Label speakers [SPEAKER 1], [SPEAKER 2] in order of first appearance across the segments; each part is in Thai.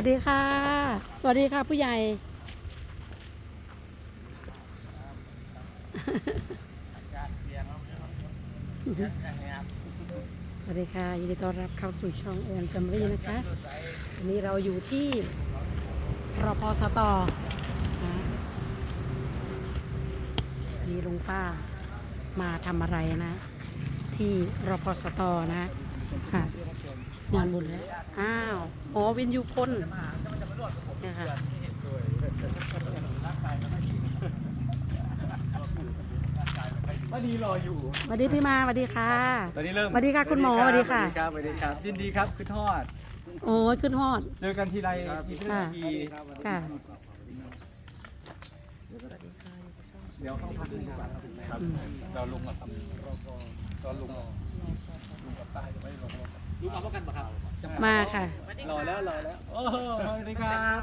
[SPEAKER 1] วัสดีค่ะ สวัสดีค่ะผู้ใหญ่ สวัสดีค่ะยินดีต้อนรับเข้าสู่ช่องแอนจัมรีนะคะวันนี้เราอยู่ที่รพสตนะมีลุงป้ามาทำอะไรนะ ที่รพสตนะค่ะ งานบุญแล้วอ้าวหมอวินยูพลเนี่ยค่ะ
[SPEAKER 2] วันนี้รออยู่
[SPEAKER 1] สวัสดีพี่มาสวัสดีค่ะ
[SPEAKER 2] ตอนนี้เริ่ม
[SPEAKER 1] สวัสดีค่ะคุณหมอสวัสดีค่ะ
[SPEAKER 2] สวัสดีครับสวัสดีครับยินดีครับคือทอด
[SPEAKER 1] โอ้ยขึ้นฮอด
[SPEAKER 2] เจอกันทีไรมีเรื่องดี
[SPEAKER 1] ค่ะ
[SPEAKER 2] เดี๋ยวเข้าพักดีกว่าครับ
[SPEAKER 1] อืม
[SPEAKER 3] เราลุงกับทำตอนลุงลุงกับป้าจะไม่ลงรถ
[SPEAKER 2] ลุงเอาประกันปะครับ
[SPEAKER 1] มาค่ะ
[SPEAKER 2] รอแล้วรอแล้วโอ้โหสวัสดีครับ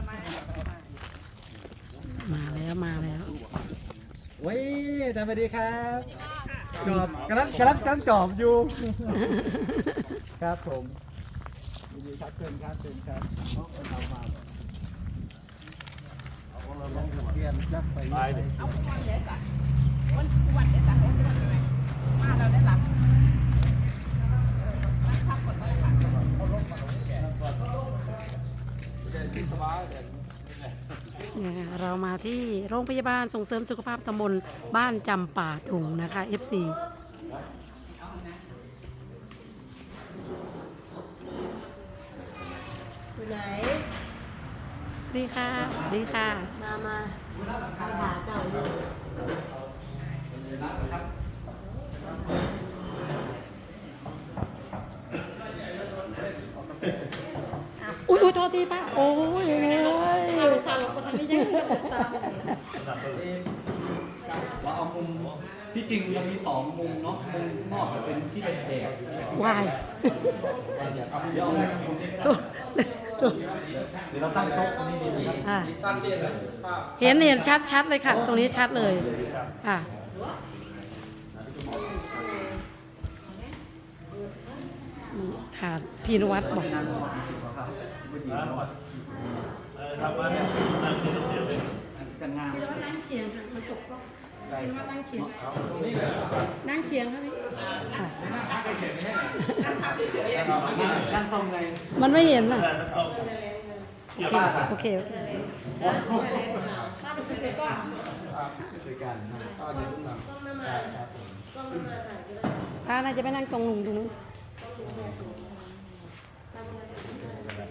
[SPEAKER 1] มาแล้วมาแล้ว
[SPEAKER 2] เว้ยสวัสดีครับจอบกำลังกำลังจำจอบอยู่ ครับผมยินดีครับเชิญครับเชิญครับเรามา
[SPEAKER 3] เราลงเรียนจักไปไปเลย
[SPEAKER 4] เอาวันเด็ดจ้ะวันวันเด็ดจ้ะวันวันยังไงมาเราได้หลับพักก่อนก็ได้ค่ะ
[SPEAKER 1] เนี่ยเรามาที่โรงพยาบาลส่งเสริมสุขภาพตำบลบ้านจำป่าถุงนะคะ FC
[SPEAKER 5] อยู่ไหน
[SPEAKER 1] ดีค่ะดีค่ะ
[SPEAKER 5] มา มาคาถาเจ้าอยู่
[SPEAKER 1] อุ้ยอุ้ยโทษทีป้าโอ้ยเอ้ย
[SPEAKER 5] สาวก็ทำไม่ยังตาม
[SPEAKER 2] เราเอามุมที่จริงเรามีสองมุมเนาะมุมนอกจะเป็นที่เป็นแดด
[SPEAKER 1] วาย
[SPEAKER 2] เดี๋ยวเอามุมที่
[SPEAKER 1] ตัวตัว
[SPEAKER 2] เดี๋ยวเราตั้งโต๊ะตรงนี้ดีไหมครับ
[SPEAKER 1] อะ
[SPEAKER 3] ชัดเจนเลยภาพ
[SPEAKER 1] เห็นเห็นชัดชัดเลยค่ะ ตรงนี้ชัดเลยอะอืมค่ะพี่นวัดบอก
[SPEAKER 2] งานหมดสิบกว่าครับไม่ดีเนาะ
[SPEAKER 6] ทำมาเนี่ยนั่งกินเดี๋ยวเลย
[SPEAKER 2] กันงาน
[SPEAKER 1] พี่นวัดนั่งเฉียงค่ะมันตกก็พี่นวัดนั่งเฉียงนั่งเฉียงค่ะพี่ค่ะ
[SPEAKER 2] การทรงไง
[SPEAKER 1] มันไม่เห็นอะ
[SPEAKER 6] แต่ต้อง
[SPEAKER 1] โอเคโอเคโอเค
[SPEAKER 2] ช่วยกันนะ
[SPEAKER 1] ป้าน่าจะไปนั่งตรงลุงตรงนู้น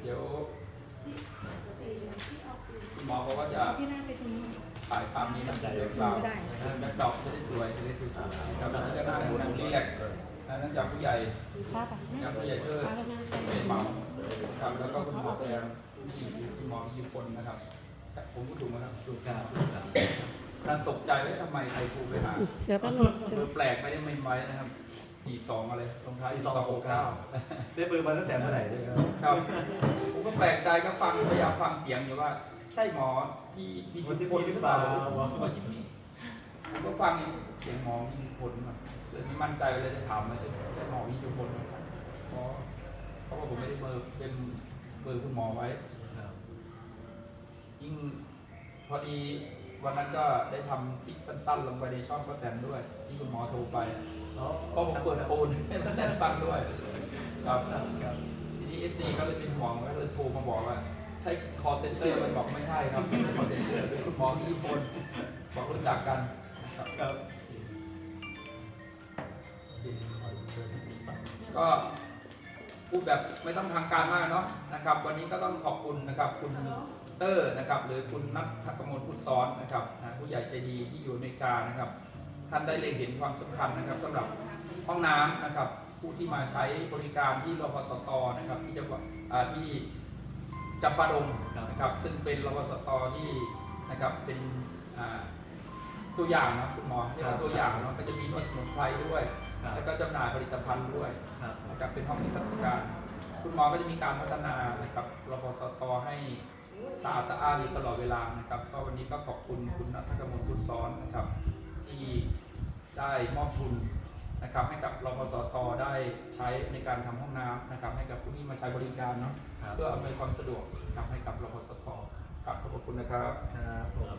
[SPEAKER 3] เดี๋ยวหมอบอกว่าจะ
[SPEAKER 1] พี่นั่งไปตรงนู้น
[SPEAKER 3] ถ่ายภาพนี้นะแบ็กราวแบ็คดรอปจะได้สวยจะได้สวยครับแล้วก็นั่งนั่งรีแลกซ์นั่งจากผู้ใหญ่จากผู้ใหญ่เทิด
[SPEAKER 1] ป้าก็นั่งไป
[SPEAKER 3] เป็นเป่าครับแล้วก็คุณหมอแซมนี่คุณหมอยุคนนะครับ ผมพูดถูกไหมครับ
[SPEAKER 2] ถูกครับ
[SPEAKER 3] ท่านตกใจว่าทำไมใครถูกไปหา
[SPEAKER 1] เชื้อแป๊บนึงเชื้อ
[SPEAKER 3] เบอร์แปลกไม่ได้ไม่ไว้นะครับ 42อะไรลงท้าย4269
[SPEAKER 2] ได้เบอร์มาตั้งแต่เมื่อไหร่ด้วยครับ
[SPEAKER 3] ครับผมก็แปลกใจก็ฟังพยายามฟังเสียงอยู่ว่า ใช่หมอที่มีที่พลหรือเปล่าหมอที่นี่ผมก็ฟังเสียงหมอมีผลมาเลยไม่มั่นใจเลยจะถามว่าใช่ใช่หมอมีจุพลไหมใช่หมอเพราะว่าผมไม่ได้เบอร์เป็นเบอร์คุณหมอไว้ยิ่งพอดี วันนั้นก็ได้ทำคลิปสั้น ๆ ลงไปในช่องป้าแตนด้วย ที่คุณหมอโทรไปเพราะผมเปิดโฟนให้ป้าแตนฟังด้วยครับครับทีนี้เอฟซีก็เลยเป็นห่วงก็เลยโทรมาบอกว่าใช่ call center มันบอกไม่ใช่ครับไม่ใช่ call center เป็นคุณหมอที่คนบอกรู้จักกันนะครับ
[SPEAKER 2] ครับ
[SPEAKER 3] ก็พูดแบบไม่ต้องทางการมากเนาะนะครับ วันนี้ก็ต้องขอบคุณนะครับคุณ เตอร์นะครับหรือคุณนัทกมลพุทธซ้อนนะครับนะผู้ใหญ่ใจดีที่อยู่อเมริกานะครับ ท่านได้เล็งเห็นความสำคัญนะครับสำหรับห้องน้ำนะครับผู้ที่มาใช้บริการที่รพสตนะครับที่จังหวัดอ่าที่จำปาดงนะครับซึ่งเป็นรพสตที่นะครับเป็นอ่าตัวอย่างนะคุณหมอเรียกว่าตัวอย่างเนาะก็จะมีนวดสมุนไพรด้วย แล้วก็จำหน่ายผลิตภัณฑ์ด้วย
[SPEAKER 2] ครับ
[SPEAKER 3] นะครับเป็นห้องนิทรรศการ คุณหมอก็จะมีการพัฒนานะครับรพสตให้ สะอาดสะอ้านอยู่ตลอดเวลานะครับ ก็วันนี้ก็ขอบคุณคุณนัทกมลพุทธซ้อนนะครับ ที่ได้มอบทุนนะครับให้กับรพสตได้ใช้ในการทำห้องน้ำนะครับ ให้กับผู้ที่มาใช้บริการเนาะ
[SPEAKER 2] ครับ
[SPEAKER 3] เพื่ออำนวยความสะดวกนะครับให้กับรคุณนะครับ
[SPEAKER 2] ครับผม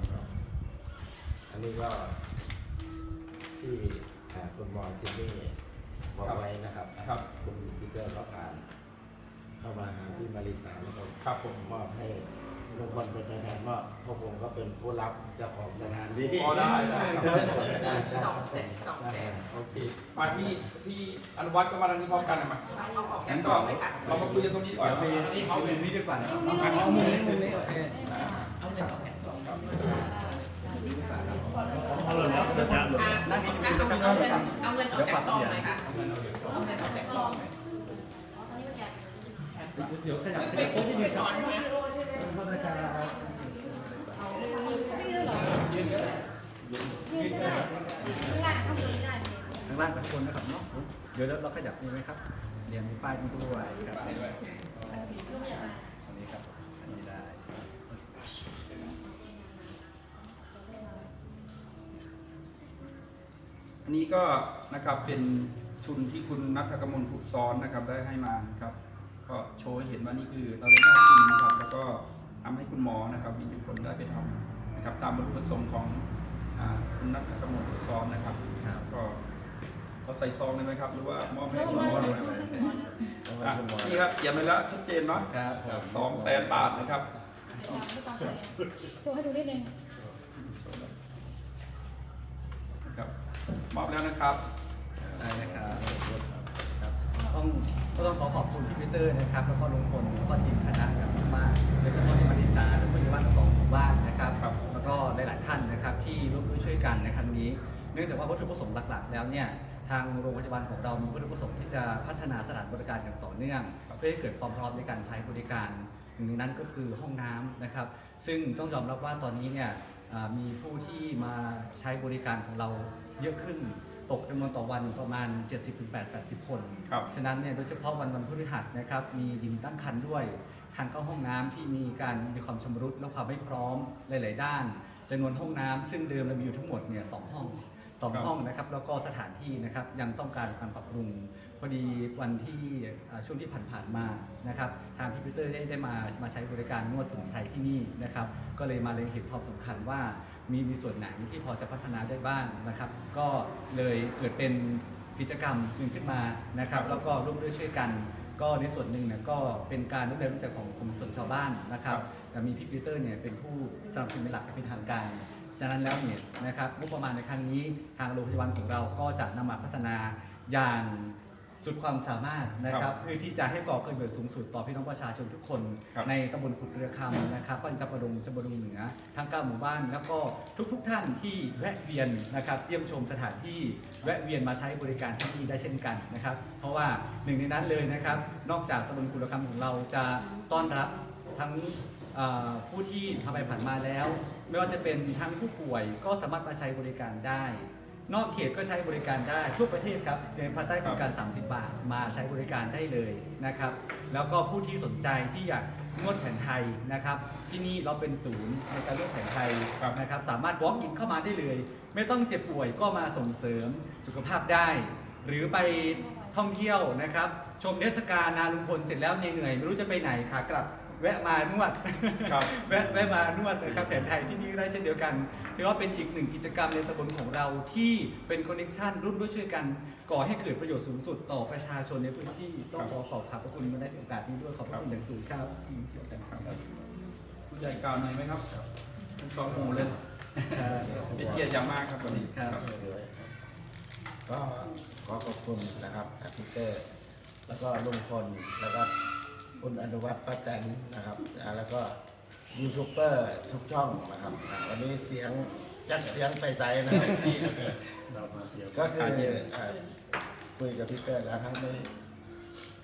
[SPEAKER 7] อันนี้ก็ที่อ่าคุณหมอที่นี่บอกไว้นะครับ
[SPEAKER 3] ครับ
[SPEAKER 7] คุณปีเตอร์ก็ผ่าน เข้ามาหาพี่มาริสาแล้วก็
[SPEAKER 3] ครับผม
[SPEAKER 7] มอบให้ ลุงพลเป็นตัวแทนมอบเพราะผมก็เป็นผู้รับเจ้าของสถานที่
[SPEAKER 3] อ๋อได้ได้ครับ
[SPEAKER 4] สองแสนสองแสน
[SPEAKER 3] โอเคมาพี่พี่อนุวัฒน์ก็มาทางนี้พร้อมกันนะมา
[SPEAKER 4] เอาออกแค่
[SPEAKER 3] งั้น
[SPEAKER 4] ส
[SPEAKER 3] ก็
[SPEAKER 4] องเลยค่ะ
[SPEAKER 3] เรามาคุยกันตรงนี้ก่อน
[SPEAKER 2] เดี๋ยวมีเอามุมนี้ดีกว่านะครับเอามุมนี้มุมนี้โอเค
[SPEAKER 4] เอาเงินออกแค่สอง
[SPEAKER 6] เขาเลยรับประจาน
[SPEAKER 4] อะเอาเงินเอาเงินเอาเงินออกแค่สองเลยค่ะเอาเงินออกแค่สองเลย
[SPEAKER 2] เดี๋ยวขยับขยับโอ้ยนิดนึงครับขอโทษนะครับยืนก็ได้ยืนก็ได้ ข้างล่างกับข้างบนนะครับเนาะเดี๋ยวเราขยับนี่ไหมครับเรียนมีป้ายตรงตัวไว้ครับอันนี้ครับอันนี้ได้
[SPEAKER 3] อันนี้ก็นะครับเป็นชุนที่คุณนัทกมลผูกซ้อนนะครับได้ให้มานะครับ ก็โชว์ให้เห็นว่านี่คือเราได้มอบทุนนะครับ แล้วก็ทำให้คุณหมอนะครับมีทุกคนได้ไปทำนะครับตามวัตถุประสงค์ของอ่าคุณนัทกมลผูกซ้อนนะครับ
[SPEAKER 2] ครับ
[SPEAKER 3] ก็ก็ใส่ซองเลยไหมครับ หรือว่ามอบให้คุณหมอเลยไหม
[SPEAKER 7] ต้อง
[SPEAKER 3] อะ
[SPEAKER 7] ให้คุณหมอ
[SPEAKER 3] นี่ครับเขียนไว้แล้วชัดเจนเนาะ
[SPEAKER 2] ครับผม
[SPEAKER 3] สองแสนบาทนะครับ
[SPEAKER 5] โชว์ให้ดูนิดนึง
[SPEAKER 3] ครับมอบแล้วนะครับ
[SPEAKER 2] ได้นะครับครับต้องก็ต้องขอขอบคุณพี่ปีเตอร์นะครับ แล้วก็ลุงพลแล้วก็ทีมคณะครับมากๆโดยเฉพาะที่มาริสาและผู้ใหญ่บ้านทั้งสองหมู่บ้านนะครับ
[SPEAKER 3] ครับ
[SPEAKER 2] แล้วก็หลาย ๆ ท่านนะครับที่ร่วมด้วยช่วยกันในครั้งนี้ เนื่องจากว่าวัตถุประสงค์หลัก ๆ แล้วเนี่ย ทางโรงพยาบาลของเรามีวัตถุประสงค์ที่จะพัฒนาสถานบริการอย่างต่อเนื่อง เพื่อให้เกิดความพร้อมในการใช้บริการหนึ่งในนั้นก็คือห้องน้ำนะครับ ซึ่งต้องยอมรับว่าตอนนี้เนี่ยอ่ามีผู้ที่มาใช้บริการของเราเยอะขึ้นตกจำนวนต่อวันประมาณ 70-80 คน
[SPEAKER 3] ครับ
[SPEAKER 2] ฉะนั้นเนี่ยโดยเฉพาะวันวันพฤหัสนะครับ มีดินตั้งคันด้วย ทางเข้าห้องน้ำที่มีการมีความชำรุดและความไม่พร้อมหลาย ๆ ด้านจำนวนห้องน้ำซึ่งเดิมเรามีอยู่ทั้งหมดเนี่ยสองห้อง สอง
[SPEAKER 3] ครับ
[SPEAKER 2] ห้องนะครับแล้วก็สถานที่นะครับยังต้องการการปรับปรุง พอดีวันที่อ่าช่วงที่ผ่านๆมานะครับทางพี่ปีเตอร์ได้ได้มามาใช้บริการนวดสมุนไพรที่นี่นะครับก็เลยมาเล็งเห็นความสำคัญว่ามีมีส่วนไหนที่พอจะพัฒนาได้บ้างนะครับ ก็เลยเกิดเป็นกิจกรรมหนึ่งขึ้นมานะครับ แล้วก็ร่วมด้วยช่วยกันก็ในส่วนหนึ่งเนี่ยก็เป็นการดำเนินรู้จักของกลุ่มชนชาวบ้านนะครับ แต่มีพี่ปีเตอร์เนี่ยเป็นผู้สนับสนุนเป็นหลักและเป็นทางการ ฉะนั้นแล้วเนี่ยนะครับงบประมาณในครั้งนี้ทางโรงพยาบาลของเราก็จะนำมาพัฒนาอย่างสุดความสามารถนะค
[SPEAKER 3] ครั
[SPEAKER 2] รับบเพื่อที่จะให้ก่อเกิดประโยชน์สูงสุดต่อพี่น้องประชาชนทุกคน
[SPEAKER 3] ครับ
[SPEAKER 2] ในตำบลกุดเรือคำนะครับบ้านจับประดงจับประดงเหนือทั้งเก้าหมู่บ้าน แล้วก็ทุกๆท่านที่แวะเวียนนะครับเยี่ยมชมสถานที่แวะเวียนมาใช้บริการที่นี่ได้เช่นกันนะครับเพราะว่าหนึ่งในนั้นเลยนะครับนอกจากตำบลกุดเรือคำของเราจะต้อนรับทั้งเอ่อผู้ที่ทำไปผ่านมาแล้ว ไม่ว่าจะเป็นทั้งผู้ป่วยก็สามารถมาใช้บริการได้ นอกเขตก็ใช้บริการได้ทั่วประเทศครับในภายใต้โครงการ 30 บาทมาใช้บริการได้เลยนะครับ แล้วก็ผู้ที่สนใจที่อยากนวดแผนไทยนะครับ ที่นี่เราเป็นศูนย์ในการนวดแผนไทย
[SPEAKER 3] ครับ
[SPEAKER 2] นะครับ สามารถ walk in เข้ามาได้เลย ไม่ต้องเจ็บป่วยก็มาส่งเสริมสุขภาพได้ หรือไปท่องเที่ยวนะครับ ชมเทศกาลนาลุงพลเสร็จแล้วเหนื่อยๆไม่รู้จะไปไหนขากลับ แวะมานวด
[SPEAKER 3] ครับ
[SPEAKER 2] แวะแวะมานวดนะครับแผนไทยที่นี่ได้เช่นเดียวกันถือว่าเป็นอีกหนึ่งกิจกรรมในตำบลของเราที่เป็นคอนเนคชันร่วมด้วยช่วยกันก่อให้เกิดประโยชน์สูงสุดต่อประชาชนในพื้นที่ต้องขอขอบขอบพระคุณมาได้ในโอกาสนี้ด้วยขอบพระคุณอย่างสูงครับที่เกี่ยวกันครับ
[SPEAKER 3] ผู้ใหญ่กล่าวหน่อยไหมครับทั้งสองหมู่เลยเป็นเกียรติอย่างมากครับวันนี้
[SPEAKER 2] ครับ
[SPEAKER 7] ก็ขอขอบคุณนะครับอาทิเตอร์แล้วก็ลุงพลแล้วก็ คุณอนุวัฒน์ป้าแตนนะครับอ่าแล้วก็ยูทูบเบอร์ทุกช่องนะครับอ่าวันนี้เสียงจักเสียงไปใสนะครับ
[SPEAKER 6] เรามาเสีย
[SPEAKER 7] ก็คืออ่าคุยกับพี่เตอร์แล้วทั้งไม่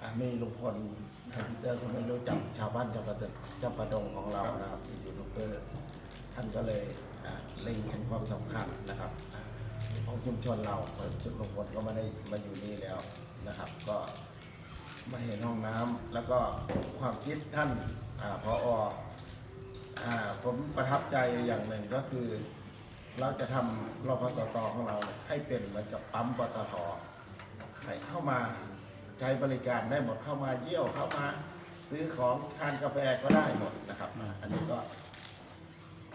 [SPEAKER 7] อ่ามีลุงพลทางพี่เตอร์ก็ไม่รู้จักชาวบ้านจับประดงจับประดงของเรานะครับที่ยูทูบเบอร์ท่านก็เลยอ่าเล็งเห็นความสำคัญนะครับอ่าของชุมชนเราเปิดจุดลุงพลก็มาได้มาอยู่นี่แล้วนะครับ ก็ มาเห็นห้องน้ำแล้วก็ความคิดท่านอาพออาผมประทับใจอย่างหนึ่งก็คือ เราจะทำรพสตของเราให้เป็นเหมือนกับปั๊มปตทใครเข้ามาใช้บริการได้หมดเข้ามาเยี่ยวเข้ามา ซื้อของทานกาแฟก็ได้หมดนะครับ อันนี้ก็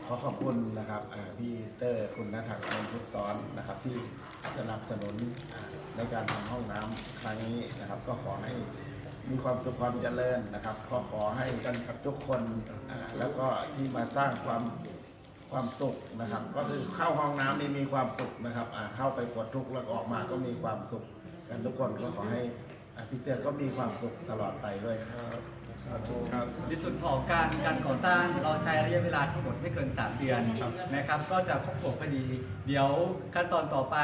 [SPEAKER 7] ขอขอบคุณนะครับพี่เตอร์คุณนัทกมลพุทธซ้อนนะครับ ที่สนับสนุนในการทำห้องน้ำครั้งนี้นะครับ ก็ขอให้มีความสุขความเจริญนะครับ ก็ขอให้กันกับทุกคนแล้วก็ที่มาสร้างความความสุขนะครับ ก็คือเข้าห้องน้ำนี่มีความสุขนะครับเข้าไปปลดทุกข์แล้วออกมาก็มีความสุข กันทุกคนก็ขอให้พี่เตอร์ก็มีความสุขตลอดไปด้วยครับ
[SPEAKER 2] ครับในส่วนของการการก่อสร้างเราใช้ระยะเวลาทั้งหมดไม่เกิน 3 เดือนนะครับ ก็จะครบถ้วนพอดี เดี๋ยวขั้นตอนต่อไป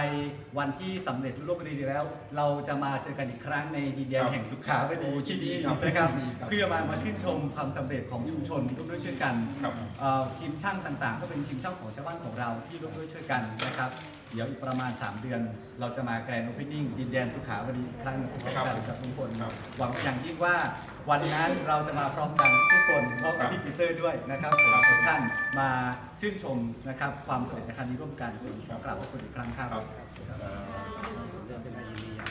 [SPEAKER 2] วันที่สำเร็จรูปคดีแล้ว เราจะมาเจอกันอีกครั้งในดินแดนแห่งสุขาพอดีที่นี่นะครับเพื่อมามาชื่นชมความสำเร็จของชุมชนร่วมด้วยช่วยกัน
[SPEAKER 3] ครับ
[SPEAKER 2] เอ่อทีมช่างต่างๆ ก็เป็นทีมช่างของชาวบ้านของเราที่ร่วมด้วยช่วยกันนะครับ เดี๋ยวอีกประมาณ 3 เดือน เราจะมาแกรนด์โอเพนนิ่งดินแดนสุขาวดีอีกครั้งหนึงพร้อมกันกับทุกคน
[SPEAKER 3] ครับ
[SPEAKER 2] หวังอย่างยิ่งว่าวันนั้นเราจะมาพร้อมกันทุกคนพร้อมกับพี่ปีเตอร์ด้วยนะครับผมทุกท่านมาชื่นชมนะครับความสำเร็จในครั้งนี้ร่วมกันขอกราบขอบคุณอีกครั้งครับ
[SPEAKER 3] ครับ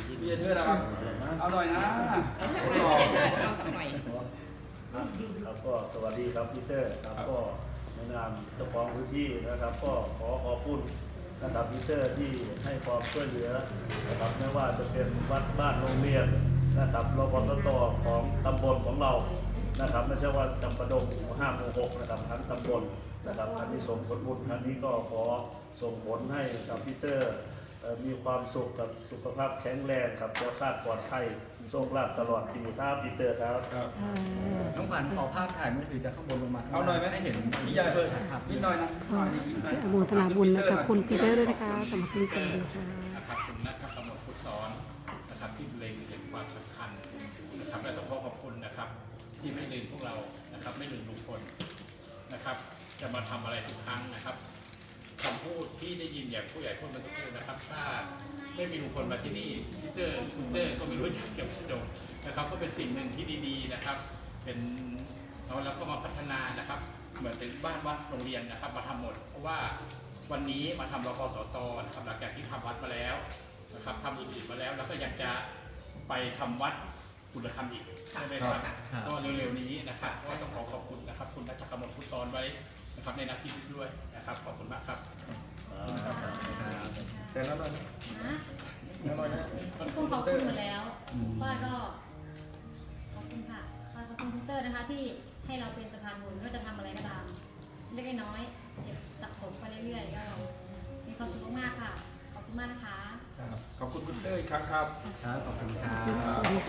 [SPEAKER 3] พี่เทอร์นะครับ เอาหน่อยนะ
[SPEAKER 4] เอาสักหน่อยเย็นเลยเอาสักหน่อย
[SPEAKER 6] ครับก็สวัสดีครับพีเตอร์ครับ ก็ในนามเจ้าของพื้นที่นะครับ ก็ขอขอบคุณ นะครับพีเตอร์ที่ให้ความช่วยเหลือนะครับไม่ว่าจะเป็นวัดบ้านโรงเรียนนะครับรพสตของตำบลของเรานะครับไม่ใช่ว่าจำปาดงหมู่ห้าหมู่หกนะครับทั้งตำบลนะครับครั้งนี้ส่งผลบุญครั้งนี้ก็ขอส่งผลให้กับพีเตอร์มีความสุขกับสุขภาพแข็งแรงครับตัวคาดปลอดภัย โชคลาภตลอดปีครับปีเตอร์ครับ
[SPEAKER 3] ครับ
[SPEAKER 2] น้องขวัญขอภาพถ่ายมือถือจากข้างบนลงมา
[SPEAKER 3] เอาหน่อยไหม
[SPEAKER 2] ให้เห็น
[SPEAKER 3] พี่ใหญ่
[SPEAKER 2] เพื่อถ่ายภาพ
[SPEAKER 3] นิดหน่อยนะหน่อยนิดหน่อย
[SPEAKER 1] อนุโมทนาบุญนะคะคุณปีเตอร์ด้วยนะคะสำหรับคุณสวัสดีค่ะ
[SPEAKER 8] นะครับคุณนัทกำหนดพุทธซ้อนนะครับที่เล็งเห็นความสำคัญนะครับและต้องขอขอบคุณนะครับ ที่ไม่ลืมพวกเรานะครับไม่ลืมลุงพลนะครับ จะมาทำอะไรทุกครั้งนะครับคำพูดที่ได้ยินอย่างผู้ใหญ่พูดมาทุกพูดนะครับ ถ้า ไม่มีลุงพลมาที่นี่พีเตอร์คุณเตอร์ก็ไม่รู้จักเกี่ยวกับจบนะครับ ก็เป็นสิ่งหนึ่งที่ดีๆนะครับ เป็นเราแล้วก็มาพัฒนานะครับ เหมือนเป็นบ้านวัดโรงเรียนนะครับ มาทำหมด เพราะว่าวันนี้มาทำรพสตนะครับหลังจากที่ทำวัดมาแล้วนะครับทำอื่นๆมาแล้วแล้วก็ยังจะไปทำวัดคุณธรรมอีกใช่ไหมครับ
[SPEAKER 2] ครับ
[SPEAKER 8] ก็เร็วๆนี้นะครับก็ต้องขอขอบคุณนะครับ คุณนักกรรมพุทธซ้อนไว้นะครับในนาทีนี้ด้วยนะครับขอบคุณมากครับ
[SPEAKER 3] แต่แล้วหน่อย
[SPEAKER 5] นะ
[SPEAKER 3] แล้วหน่อยนะ
[SPEAKER 5] ทุกคนขอบคุณหมดแล้วป้าก็ขอบคุณค่ะป้าขอบคุณคุณเตอร์นะคะ ที่ให้เราเป็นสะพานบุญไม่ว่าจะทำอะไรก็ตามเล็กน้อยๆเก็บสะสมไปเรื่อยๆก็มีความสุขมากๆค่ะ ขอบคุณมากนะคะ
[SPEAKER 3] ขอบคุณคุณเตอร์อีกครั้งครับ
[SPEAKER 2] ครับ ขอบคุณครับ
[SPEAKER 1] สวัสดีค่ะ